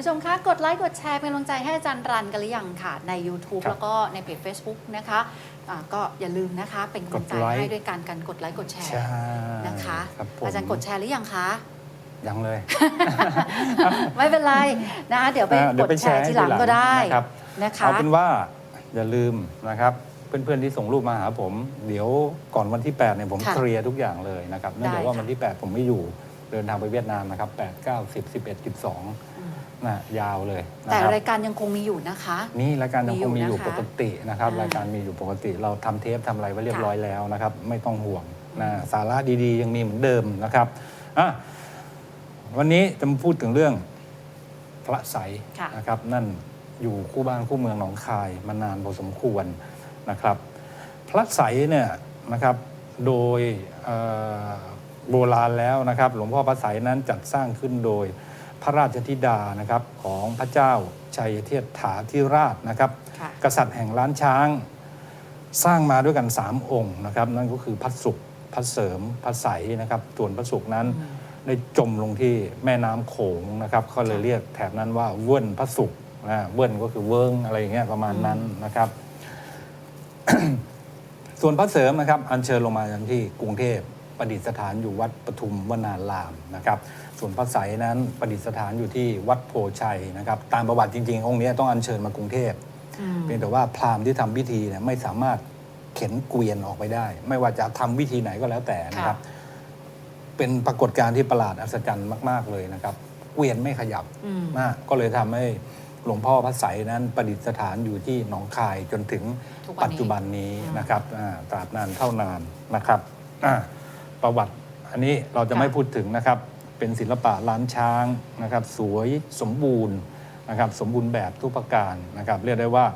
ผู้ชมคะกดไลค์กดแชร์เป็นกำลังใจให้อาจารย์รันกันหรือยังค่ะ ใน YouTube ครับแล้วก็ในเพจ Facebook นะคะอ่าก็อย่าลืมนะคะเป็นกำลังใจกดไลค์ ให้ด้วยการการกดไลค์กดแชร์ ใช่นะคะ ครับผมอาจารย์กดแชร์หรือยังคะ ยังเลยไม่เป็นไรนะเดี๋ยวไปอ่าเดี๋กยวดไปแชร์ทีหลังก็ได้นะครับ นะคะ เอาเป็นว่าอย่าลืมนะครับเพื่อนๆที่ส่งรูปมาหาผม เดี๋ยวก่อนวันที่8เนี่ยผมค่ะเคลียร์ทุกอย่างเลยนะครับเนื่องจากได้ว่าค่ะ วันที่ 8 ผมไม่อยู่เดินทางไปเวียดนามนะครับ8 9 10 11 12อืม นะยาวเลยนะแต่ครับรายการยังคงมีอยู่นะคะ นี่รายการยังคงมีอยู่มีอยู่นะคะปกตินะครับ อ่ารรายการมีอยู่ปกติ เราทำเทปทำอะไรไว้เรียบค่ะร้อยแล้วนะครับ ไม่ต้องห่วงนะสาระดีๆ ยังมีเหมือนเดิมนะครับอะวันนี้จะมาพูดถึงเรื่องพระใสยค่ะ นะครับ นั่นอยู่คู่บ้านคู่เมืองหนองคายมานานพอสมควรนะครับ พระใสยเนี่ยนะครับ โดยเอ่อโบราณแล้วนะครับ หลวงพ่อพระใสยนั้นจัดสร้างขึ้นโดย พระราชธิดานะครับของพระเจ้าชัยเทพถาธิราชนะครับ ค่ะกษัตริย์แห่งล้านช้าง สร้างมาด้วยกัน 3 องค์นะครับ นั่นก็คือพระศุกร์พระเสริมพระใสยนะครับ ส่วนพระศุกร์นั้นได้จมลงที่แม่น้ำโขงนะครับเขาเลยค่ะเรียกแถบนั้นว่าเวิ้นพระศุกร์นะเวิ้นก็คือเวิ้งอะไรอย่างเงี้ยประมาณนั้นนะครับ ส่วนพระเสริมนะครับ อัญเชิญลงมาอย่างที่กรุงเทพ ประดิษฐานอยู่วัดปทุมวนารามนะครับ ส่วนพระไสยนั้นประดิษฐานอยู่ที่วัดโพชัยนะครับ ตามประวัติจริงๆ องค์นี้ต้องอัญเชิญมากรุงเทพอืมเพียงแต่ว่าพราหมณ์ที่ทำพิธีเนี่ยไม่สามารถเข็นเกวียนออกไปได้ ไม่ว่าจะทำวิธีไหนก็แล้วแต่นะครับ เป็นปรากฏการณ์ที่ประหลาดอัศจรรย์มากๆเลยนะครับ เกวียนไม่ขยับอืมนะก็เลยทำให้หลวงพ่อพระไสยนั้นประดิษฐานอยู่ที่หนองคายจนถึงทุกวันนี้ปัจจุบันนี้อืมนะครับอ่าตราบนานเท่านานนะครับอ่า ประวัติ อันนี้เราจะค่ะไม่พูดถึงนะครับ เป็นศิลปะล้านช้างนะครับ สวยสมบูรณ์นะครับ สมบูรณ์แบบทุกประการนะครับ เรียกได้ว่า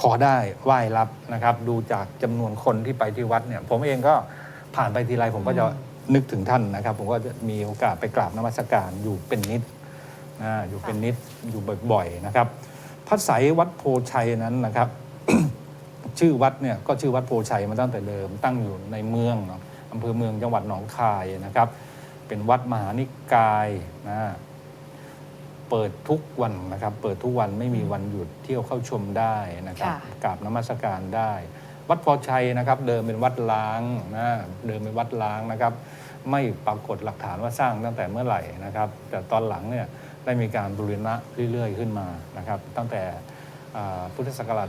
ขอได้ไหว้รับนะครับ ดูจากจำนวนคนที่ไปที่วัดเนี่ย ผมเองก็ผ่านไปทีไรผมก็จะนึกถึงท่านนะครับ ผมก็จะมีโอกาสไปกราบนมัสการอยู่เป็นนิดอ่าอยู่เป็นนิดอยู่บ่อยๆนะครับพระไสยวัดโพชัยนั้นนะครับ ชื่อวัดเนี่ยก็ชื่อวัดโพชัยมาตั้งแต่เดิมตั้งอยู่ในเมืองเนาะ อำเภอเมืองจังหวัดหนองคายนะครับ เป็นวัดมหานิกายนะเปิดทุกวันนะครับ เปิดทุกวันไม่มีวันหยุดเที่ยวเข้าชมได้นะครับค่ะกราบนมัสการได้ วัดโพชัยนะครับ เดิมเป็นวัดล้างนะเดิมเป็นวัดล้างนะครับ ไม่ปรากฏหลักฐานว่าสร้างตั้งแต่เมื่อไหร่นะครับ แต่ตอนหลังเนี่ยได้มีการบูรณะเรื่อย ๆ ขึ้นมานะครับ ตั้งแต่อ่าพุทธศักราช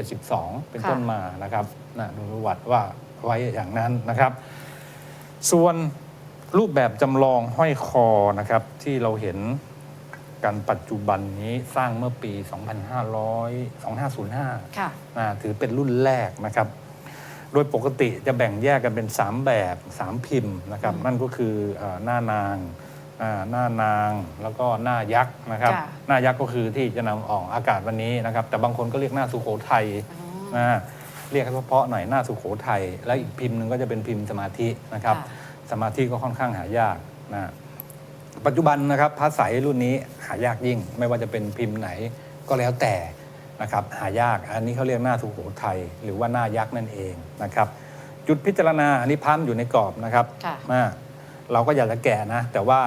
2372 เป็นค่ะต้นมานะครับนะดูประวัติว่า ไว้อย่างนั้นนะครับ ส่วนรูปแบบจำลองห้อยคอนะครับที่เราเห็นกันปัจจุบันนี้สร้างเมื่อปี 2500 2505ค่ะอ่าถือเป็นรุ่นแรกนะครับ โดยปกติจะแบ่งแยกกันเป็น 3 แบบ 3 พิมพ์นะครับอืมนั่นก็คือเอ่อหน้านางอ่าหน้านางแล้วก็หน้ายักษ์นะครับ ค่ะ หน้ายักษ์ก็คือที่จะนำออกอากาศวันนี้นะครับ แต่บางคนก็เรียกหน้าสุโขทัย อ๋อ นะ เรียกให้เพราะๆหน่อยหน้าสุโขทัยแล้วอีกพิมพ์หนึ่งก็จะเป็นพิมพ์สมาธินะครับ ค่ะ สมาธิก็ค่อนข้างหายากนะปัจจุบันนะครับพระใสยรุ่นนี้หายากยิ่ง ไม่ว่าจะเป็นพิมพ์ไหนก็แล้วแต่นะครับหายากอันนี้เขาเรียกหน้าสุโขทัยหรือว่าหน้ายักษ์นั่นเองนะครับ จุดพิจารณาอันนี้พันอยู่ในกรอบนะครับค่ะอ่าเราก็อยากจะแก่นะ แต่ว่า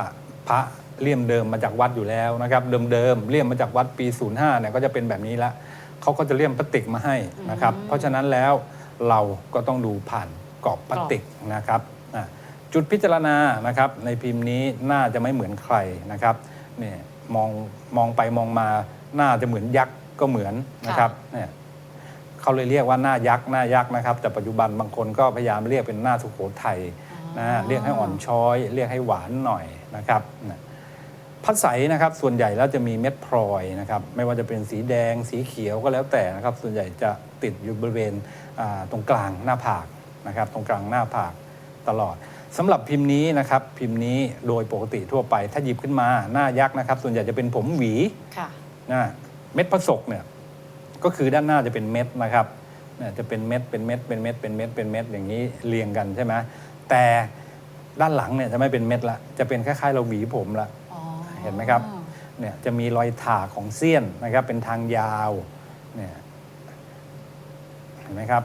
พระเลี่ยมเดิมมาจากวัดอยู่แล้วนะครับ เดิมๆเลี่ยมมาจากวัดปี 05เนี่ยก็จะเป็นแบบนี้ละ เขาก็จะเลี่ยมพลาสติกมาให้นะครับอืมเพราะฉะนั้นแล้วเราก็ต้องดูผ่านกรอบพลาสติกนะครับอะจุดพิจารณานะครับ ในพิมพ์นี้น่าจะไม่เหมือนใครนะครับเนี่ยมองมองไปมองมาน่าจะเหมือนยักษ์ก็เหมือนนะครับเนี่ยเขาเลยเรียกว่าหน้ายักษ์หน้ายักษ์นะครับ แต่ปัจจุบันบางคนก็พยายามเรียกเป็นหน้าสุโขทัยนะเรียกให้อ่อนช้อย เรียกให้หวานหน่อยนะครับนะ พัดใสนะครับส่วนใหญ่แล้วจะมีเม็ดพลอยนะครับไม่ว่าจะเป็นสีแดง สีเขียวก็แล้วแต่นะครับ ส่วนใหญ่จะติดอยู่บริเวณอ่าตรงกลางหน้าผากนะครับตรงกลางหน้าผากตลอดสำหรับพิมพ์นี้นะครับพิมพ์นี้โดยปกติทั่วไปถ้าหยิบขึ้นมาหน้ายักษ์นะครับ ส่วนใหญ่จะเป็นผมหวีค่ะนะเม็ดผสกเนี่ยก็คือด้านหน้าจะเป็นเม็ดนะครับเนี่ยจะเป็นเม็ดเป็นเม็ดเป็นเม็ดเป็นเม็ดเป็นเม็ดอย่างนี้เรียงกันใช่ไหมแต่ด้านหลังเนี่ยจะไม่เป็นเม็ดละจะเป็นคล้ายๆเราหวีผมละอ๋อ เห็นไหมครับเนี่ยจะมีรอยถากของเสี้ยนนะครับ เป็นทางยาวเนี่ยเห็นไหมครับ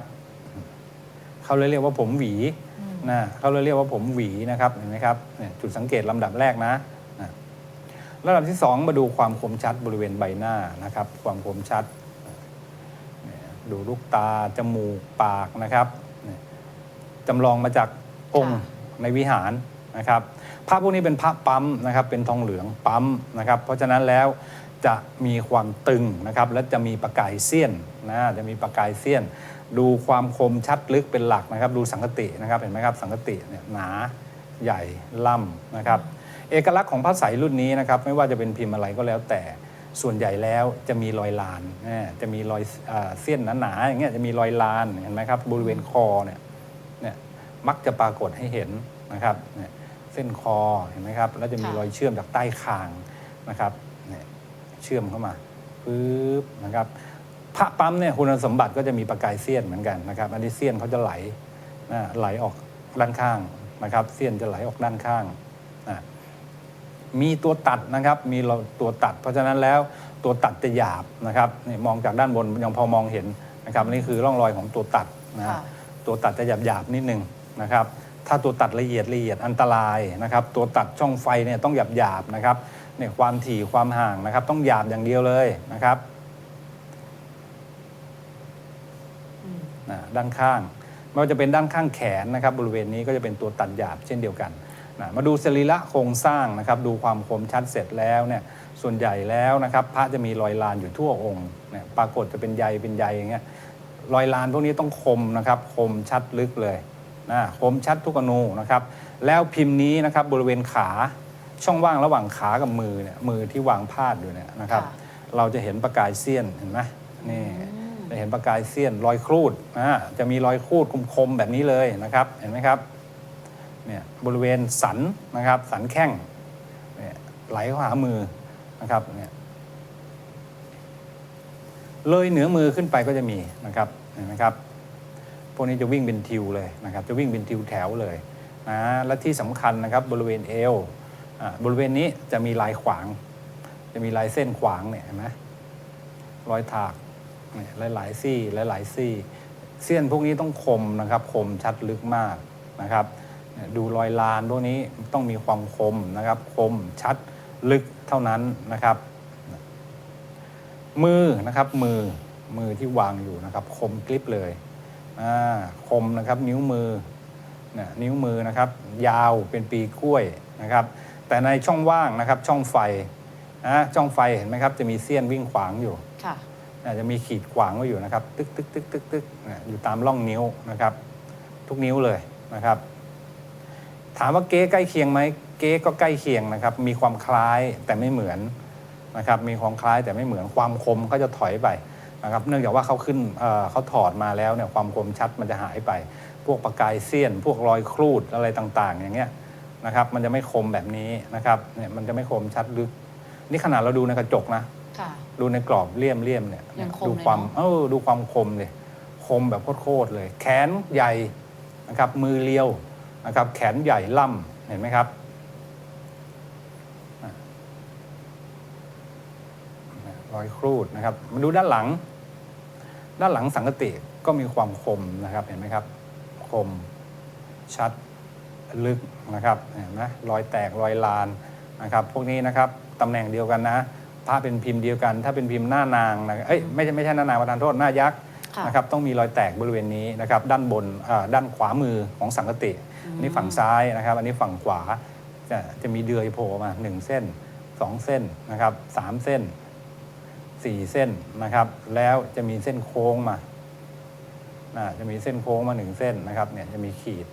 เขาเลยเรียกว่าผมหวีอืมนะเขาเลยเรียกว่าผมหวีนะครับเห็นไหมครับเนี่ยจุดสังเกตลำดับแรกนะนะระดับที่สองมาดูความคมชัดบริเวณใบหน้านะครับ ความคมชัดเนี่ยดูลูกตา จมูก ปากนะครับเนี่ยจำลองมาจากองค์ค่ะในวิหาร นะครับพระพวกนี้เป็นพระปั๊มนะครับเป็นทองเหลืองปั๊มนะครับเพราะฉะนั้นแล้วจะมีความตึงนะครับและจะมีประกายเสี้ยนนะจะมีประกายเสี้ยน ดูความคมชัดลึกเป็นหลักนะครับดูสังกตินะครับเห็นไหมครับสังกติเนี่ยหนาใหญ่ล่ำนะครับเอกลักษณ์ของพระไสยรุ่นนี้นะครับไม่ว่าจะเป็นพิมพ์อะไรก็แล้วแต่ส่วนใหญ่แล้วจะมีรอยลานนะจะมีรอยเอเสี้ยนหนาๆอย่างเงี้ยจะมีรอยลานเห็นไหมครับบริเวณคอเนี่ยเนี่ยมักจะปรากฏให้เห็นนะครับเนี่ย เส้นคอเห็นไหมครับ แล้วจะมีค่ะ รอยเชื่อมจากใต้คางนะครับเนี่ยเชื่อมเข้ามาปึ๊บนะครับพระปั๊มเนี่ยคุณสมบัติก็จะมีประกายเสี้ยนเหมือนกันนะครับ อันนี้เสี้ยนเขาจะไหลนะไหลออกด้านข้างนะครับ เสี้ยนจะไหลออกด้านข้างนะ มีตัวตัดนะครับ มีเราตัวตัด เพราะฉะนั้นแล้วตัวตัดจะหยาบนะครับนี่มองจากด้านบนยังพอมองเห็นนะครับอันนี่คือร่องรอยของตัวตัดนะค่ะ ตัวตัดจะหยาบหยาบๆนิดนึงนะครับ ถ้าตัวตัดละเอียดละเอียดอันตรายนะครับ ตัวตัดช่องไฟเนี่ยต้องหยาบหยาบๆนะครับเนี่ยความถี่ความห่างนะครับ ต้องหยาบอย่างเดียวเลยนะครับอืมนะด้านข้างไม่ว่าจะเป็นด้านข้างแขนนะครับ บริเวณนี้ก็จะเป็นตัวตัดหยาบเช่นเดียวกันนะมาดูสรีระโครงสร้างนะครับ ดูความคมชัดเสร็จแล้วเนี่ยส่วนใหญ่แล้วนะครับ พระจะมีรอยลานอยู่ทั่วองค์เนี่ยปรากฏจะเป็นใยเป็นใยอย่างเงี้ยรอยลานพวกนี้ต้องคมนะครับ คมชัดลึกเลย นะคมชัดทุกอนูนะครับ แล้วพิมพ์นี้นะครับบริเวณขาช่องว่างระหว่างขากับมือเนี่ยมือที่วางพาดอยู่เนี่ยนะครับ ค่ะเราจะเห็นประกายเสี้ยนเห็นไหมนี่อืมจะเห็นประกายเสี้ยนรอยครูดนะจะมีรอยครูดคมๆแบบนี้เลยนะครับ เห็นไหมครับเนี่ยบริเวณสันนะครับ สันแข้งเนี่ยไหลเข้าหามือนะครับเนี่ยเลยเหนือมือขึ้นไปก็จะมีนะครับเห็นไหมครับ พวกนี้จะวิ่งเป็นทิวเลยนะครับ จะวิ่งเป็นทิวแถวเลยนะและที่สำคัญนะครับบริเวณเอวบริเวณนี้จะมีลายขวาง จะมีลายเส้นขวางเนี่ยเห็นไหมรอยถากเนี่ยหลายซี่หลายๆซี่ เส้นพวกนี้ต้องคมนะครับคมชัดลึกมากนะครับ ดูรอยลานพวกนี้ต้องมีความคมนะครับ คมชัดลึกเท่านั้นนะครับ มือนะครับมือมือที่วางอยู่นะครับ คมกริบเลย คมนะครับนิ้วมือเนี่ยนิ้วมือนะครับ ยาวเป็นปีกล้วยนะครับ แต่ในช่องว่างนะครับช่องไฟนะช่องไฟเห็นไหมครับ จะมีเสี้ยนวิ่งขวางอยู่ค่ะอาจจะมีขีดขวางไว้อยู่นะครับ ตึกตึกตึกตึกตึกเนี่ยอยู่ตามร่องนิ้วนะครับ ทุกนิ้วเลยนะครับ ถามว่าเก๊ใกล้เคียงไหมเก๊ก็ใกล้เคียงนะครับ มีความคล้ายแต่ไม่เหมือนนะครับ มีความคล้ายแต่ไม่เหมือนความคมก็จะถอยไป นะครับเนื่องจากว่าเขาขึ้นเอ่อเขาถอดมาแล้วเนี่ยความคมชัดมันจะหายไป พวกประกายเสี้ยน พวกรอยครูดอะไรต่างๆ อย่างเงี้ยนะครับ มันจะไม่คมแบบนี้นะครับเนี่ยมันจะไม่คมชัดลึก นี่ขนาดเราดูในกระจกนะค่ะดูในกรอบเลี่ยมเลี่ยมๆเนี่ยยังคมดูเลยความเนอะเออดูความคมเลยคมแบบโคตรๆเลย แขนใหญ่นะครับมือเรียวนะครับ แขนใหญ่ล่ำเห็นไหมครับอะรอยครูดนะครับมาดูด้านหลัง ด้านหลังสังกติก็มีความคมนะครับเห็นไหมครับ คมชัดลึกนะครับเห็นไหมรอยแตกรอยลานนะครับ พวกนี้นะครับตำแหน่งเดียวกันนะพระเป็นพิมพ์เดียวกัน ถ้าเป็นพิมพ์หน้านางนะเอ้ยไม่ใช่ไม่ใช่หน้านางประธานโทษหน้ายักษ์ค่ะนะครับต้องมีรอยแตกบริเวณนี้นะครับด้านบนอ่าด้านขวามือของสังกติอืมอันนี้ฝั่งซ้ายนะครับ อันนี้ฝั่งขวาจะจะมีเดือยโผล่มาหนึ่งเส้นสองเส้นนะครับสามเส้น สี่เส้นนะครับ แล้วจะมีเส้นโค้งมาอ่าจะมีเส้นโค้งมาหนึ่งเส้นนะครับ เนี่ยจะมีขีด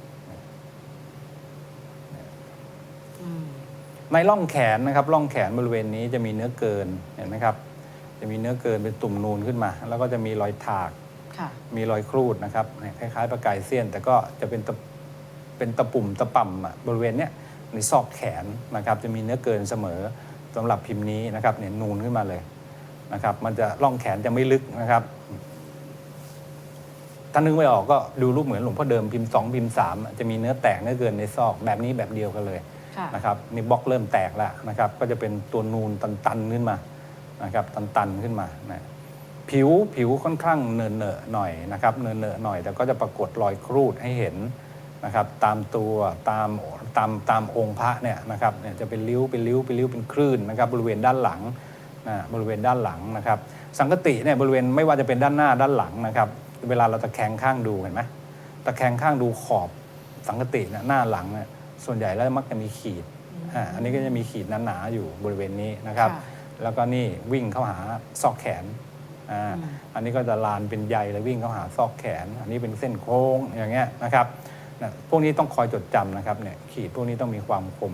อืมในร่องแขนนะครับร่องแขนบริเวณนี้จะมีเนื้อเกินเห็นไหมครับ จะมีเนื้อเกินเป็นตุ่มนูนขึ้นมา แล้วก็จะมีรอยถากค่ะมีรอยครูดนะครับเนี่ยคล้ายๆประกายเสี้ยน แต่ก็จะเป็นตะเป็นตะปุ่มตะป่ำอะบริเวณเนี้ยในซอกแขนนะครับ จะมีเนื้อเกินเสมอสำหรับพิมพ์นี้นะครับเนี่ยนูนขึ้นมาเลย นะครับ มันจะร่องแขนจะไม่ลึกนะครับ ถ้านึกไม่ออกก็ดูรูปเหมือนหลวงพ่อเดิมพิมพ์สองพิมพ์สามอะจะมีเนื้อแตกเนื้อเกินในซอกแบบนี้แบบเดียวกันเลยค่ะนะครับนี่บล็อกเริ่มแตกแล้วนะครับ ก็จะเป็นตัวนูนตันๆขึ้นมานะครับ ตันๆขึ้นมานะผิวผิวค่อนข้างเนินเนอะหน่อยนะครับ เนินเนอะหน่อยแต่ก็จะปรากฏรอยครูดให้เห็นนะครับ ตามตัวตามตามตามองค์พระเนี่ยนะครับเนี่ยจะเป็นริ้วเป็นริ้วเป็นริ้วเป็นคลื่นนะครับ บริเวณด้านหลังนะ บริเวณด้านหลังนะครับ สังกติเนี่ยบริเวณไม่ว่าจะเป็นด้านหน้าด้านหลังนะครับ เวลาเราตะแคงข้างดูเห็นไหมตะแคงข้างดูขอบสังกติเนี่ยหน้าหลังเนี่ยส่วนใหญ่แล้วมักจะมีขีดอ่าอันนี้ก็จะมีขีดหนาๆอยู่บริเวณนี้นะครับค่ะแล้วก็นี่วิ่งเข้าหาซอกแขนอ่าอืมอันนี้ก็จะลานเป็นใยแล้ววิ่งเข้าหาซอกแขน อันนี้เป็นเส้นโค้งอย่างเงี้ยนะครับนะพวกนี้ต้องคอยจดจำนะครับเนี่ยขีดพวกนี้ต้องมีความคม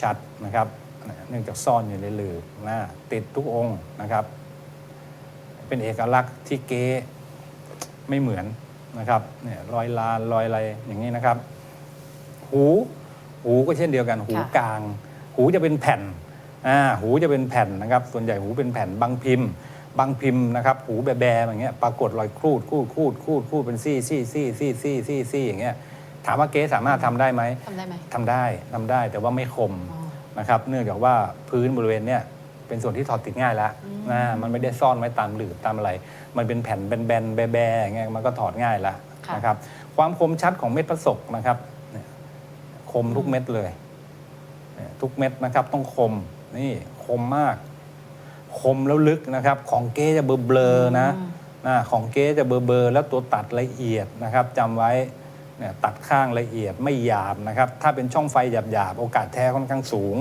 ชัดนะครับนะ เนื่องจากซ่อนอยู่ในหลืบหน้าติดทุกองค์นะครับ เป็นเอกลักษณ์ที่เก๊ไม่เหมือนนะครับเนี่ยรอยลานรอยอะไรอย่างนี้นะครับ หูหูก็เช่นเดียวกัน หูค่ะกลาง หูจะเป็นแผ่นอ่าหูจะเป็นแผ่นนะครับ ส่วนใหญ่หูเป็นแผ่นบางพิมพ์บางพิมพ์นะครับ หูแบๆอย่างเงี้ยปรากฏรอยครูดครูดครูดครูดครูดเป็นซี่ซี่ซี่ซี่ซี่ซี่ซี่อย่างเงี้ยถามว่าเก๊สามารถทำได้ไหมทำได้ไหมทำได้ทำได้แต่ว่าไม่คมอ๋อ นะครับเนื่องจากว่าพื้นบริเวณเนี้ยเป็นส่วนที่ถอดติดง่ายแล้วอืมนะมันไม่ได้ซ่อนไว้ตามหลืบตามอะไร มันเป็นแผ่นแบนๆแบๆอย่างเงี้ยมันก็ถอดง่ายละค่ะนะครับความคมชัดของเม็ดประสบนะครับเนี่ยคมทุกเม็ดเลยเนี่ยทุกเม็ดนะครับต้องคมนี่คมมาก คมแล้วลึกนะครับ ของเก๊จะเบลอๆนะอืมนะของเก๊จะเบอร์ๆแล้วตัวตัดละเอียดนะครับจำไว้ เนี่ยตัดข้างละเอียดไม่หยาบนะครับ ถ้าเป็นช่องไฟหยาบๆ โอกาสแท้ค่อนข้างสูง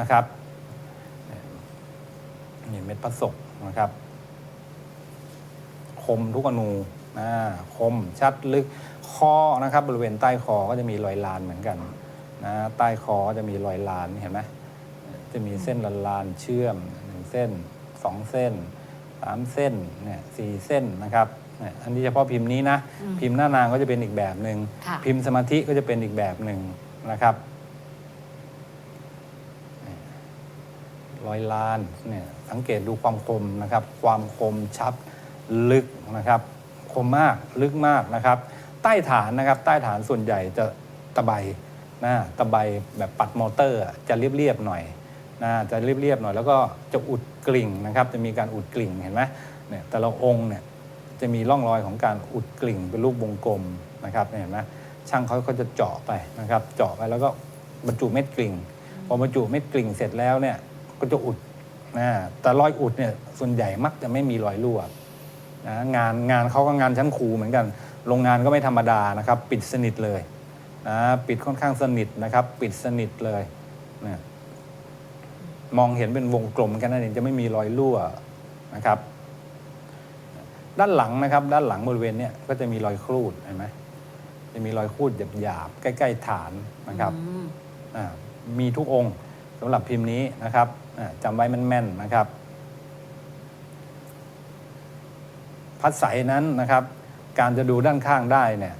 นะครับนี่เม็ดประสบนะครับ คมทุกอนูนะคมชัดลึกคอนะครับ บริเวณใต้คอก็จะมีรอยลานเหมือนกันนะใต้คอก็จะมีรอยลานเห็นไหมจะมีเส้นลานลานเชื่อมหนึ่งเส้นสองเส้นสามเส้นเนี่ยสี่เส้นนะครับ อันนี้เฉพาะพิมพ์นี้นะ อืมพิมพ์หน้านางก็จะเป็นอีกแบบหนึ่งค่ะ พิมพ์สมาธิก็จะเป็นอีกแบบหนึ่งนะครับนี่รอยลานเนี่ยสังเกตดูความคมนะครับ ความคมชัดลึกนะครับ คมมากลึกมากนะครับ ใต้ฐานนะครับ ใต้ฐานส่วนใหญ่จะตะไบนะตะไบแบบปัดมอเตอร์อะจะเรียบๆหน่อย นะจะเรียบๆหน่อยแล้วก็จะอุดกลิ่งนะครับ จะมีการอุดกลิ่งเห็นไหมเนี่ยแต่ละองค์เนี่ย จะมีร่องรอยของการอุดกลิ่งเป็นรูปวงกลมนะครับเห็นไหมช่างเขาก็จะเจาะไปนะครับ เจาะไปแล้วก็บรรจุเม็ดกลิ่งพอบรรจุเม็ดกลิ่งเสร็จแล้วเนี่ยก็จะอุดนะแต่รอยอุดเนี่ยส่วนใหญ่มักจะไม่มีรอยรั่วนะงานงานเขาก็งานชั้นครูเหมือนกันโรงงานก็ไม่ธรรมดานะครับ ปิดสนิทเลยนะปิดค่อนข้างสนิทนะครับ ปิดสนิทเลยนะมองเห็นเป็นวงกลมแค่นั้นเองจะไม่มีรอยรั่วนะครับ ด้านหลังนะครับ ด้านหลังบริเวณเนี้ยก็จะมีรอยครูดเห็นไหมจะมีรอยครูดหยาบๆใกล้ ๆ ฐานนะครับอืมอ่ามีทุกองค์สำหรับพิมพ์นี้นะครับอ่าจำไว้แม่นๆนะครับ พัดใสนั้นนะครับ การจะดูด้านข้างได้เนี่ย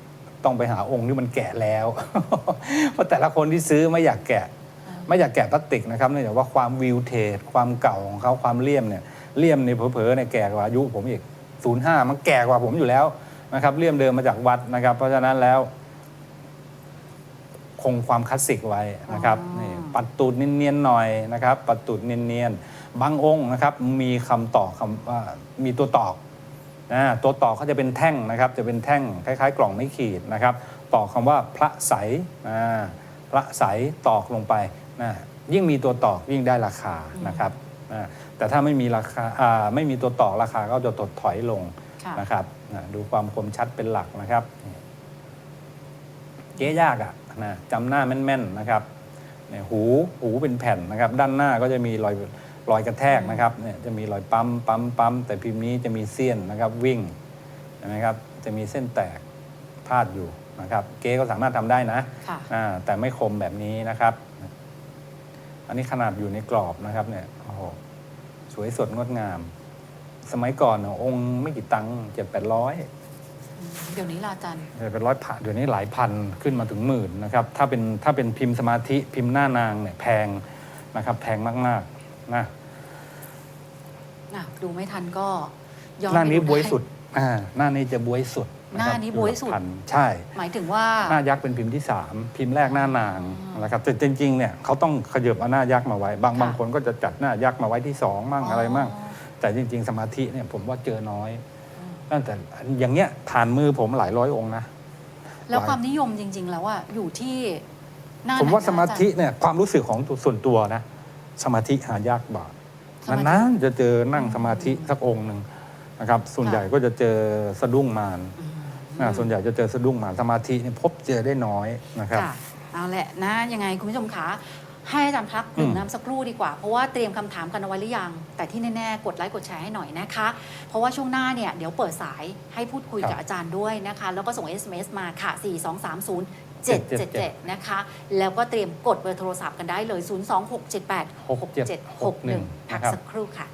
ต้องไปหาองค์ที่มันแกะแล้ว เพราะแต่ละคนที่ซื้อไม่อยากแกะ ไม่อยากแกะพลาสติกนะครับเนื่องจากว่าความวิวเทจความเก่าของเขาความเลี่ยมเนี่ยเลี่ยมเนี่ยเผลอๆเนี่ยแก่กว่าอายุผมอีก 05 มันแก่กว่าผมอยู่แล้วนะครับเลี่ยมเดิมมาจากวัดนะครับ เพราะฉะนั้นแล้ว คงความคลาสสิกไว้นะครับอ๋อนี่ปัดตูดเนียนๆหน่อยนะครับปัดตูดเนียนๆบางองค์นะครับ มีคำตอกคำว่ามีตัวตอกอ่าตัวตอกเขาจะเป็นแท่งนะครับ จะเป็นแท่งคล้ายๆ กล่องไม้ขีดนะครับตอกคำว่าพระใสอ่าพระใสตอกลงไปนะยิ่งมีตัวตอกยิ่งได้ราคานะครับอ่า แต่ถ้าไม่มีราคาอ่าไม่มีตัวตอกราคาก็จะถดถอยลงค่ะนะครับอ่าดูความคมชัดเป็นหลักนะครับเจ๊ยากอะนะจำหน้าแม่นๆนะครับเนี่ยหูหูเป็นแผ่นนะครับ ด้านหน้าก็จะมีรอยรอยกระแทกนะครับเนี่ยจะมีรอยปั๊มปั๊มปั๊มแต่พิมพ์นี้จะมีเสี้ยนนะครับวิ่งเห็นไหมครับจะมีเส้นแตกพาดอยู่นะครับ เก๊ก็สามารถทำได้นะค่ะอ่าแต่ไม่คมแบบนี้นะครับ อันนี้ขนาดอยู่ในกรอบนะครับเนี่ยโอ้โหสวยสดงดงาม สมัยก่อนเนี่ยองค์ไม่กี่ตังค์เจ็ดแปดร้อยเดี๋ยวนี้ลาอาจันเป็นร้อยพันเดี๋ยวนี้หลายพันขึ้นมาถึงหมื่นนะครับถ้าเป็นถ้าเป็นพิมพ์สมาธิพิมพ์หน้านางเนี่ยแพงนะครับแพงมากๆนะน่ะดูไม่ทันก็ย้อนหน้านี้ไปบวยไสุดอ่าหน้านี้จะบวยสุดะครับ หน้านี้บ๊วยสุดพันใช่ หมายถึงว่าหน้ายักษ์เป็นพิมพ์ที่สามพิมพ์แรกหน้านางอ๋อนะครับแต่จริงๆเนี่ยเขาต้องขยับเอาหน้ายักษ์มาไว้ บางค่ะบางคนก็จะจัดหน้ายักษ์มาไว้ที่สองมั่งอะไรมั่งแต่จริง ๆ สมาธิเนี่ยผมว่าเจอน้อยตั้งแต่อย่างเงี้ยผ่านมือผมหลายร้อยองค์นะแล้วไความนิยมจริง ๆ แล้วอะอยู่ที่หน้าผมว่าไหนสนะมาธิอจรย์เนี่ยความรู้สึกของตัวส่วนตัวนะ สมาธิหายากบาสมาธินานๆจะเจอนั่งสมาธิสักองค์หนึ่งนะครับ ส่วนค่ะใหญ่ก็จะเจอสะดุ้งมาร อืมอ่าส่วนใหญ่จะเจอสะดุ้งมารสมาธิเนี่ยพบเจอได้น้อยนะครับ ค่ะเอาแหละนะยังไงคุณผู้ชมคะให้อาจารย์พักดื่มอืมน้ำสักครู่ดีกว่า เพราะว่าเตรียมคำถามกันเอาไว้หรือยัง แต่ที่แน่ๆ กดไลค์กดแชร์ให้หน่อยนะคะ เพราะว่าช่วงหน้าเนี่ยเดี๋ยวเปิดสายให้พูดคุยกับอาจารย์ด้วยนะคะ แล้วก็ส่ง SMS มาค่ะ 4 2 3 0 777 นะคะ แล้วก็เตรียมกดเบอร์โทรศัพท์กันได้เลย 02678 6761 พักสักครู่ค่ะ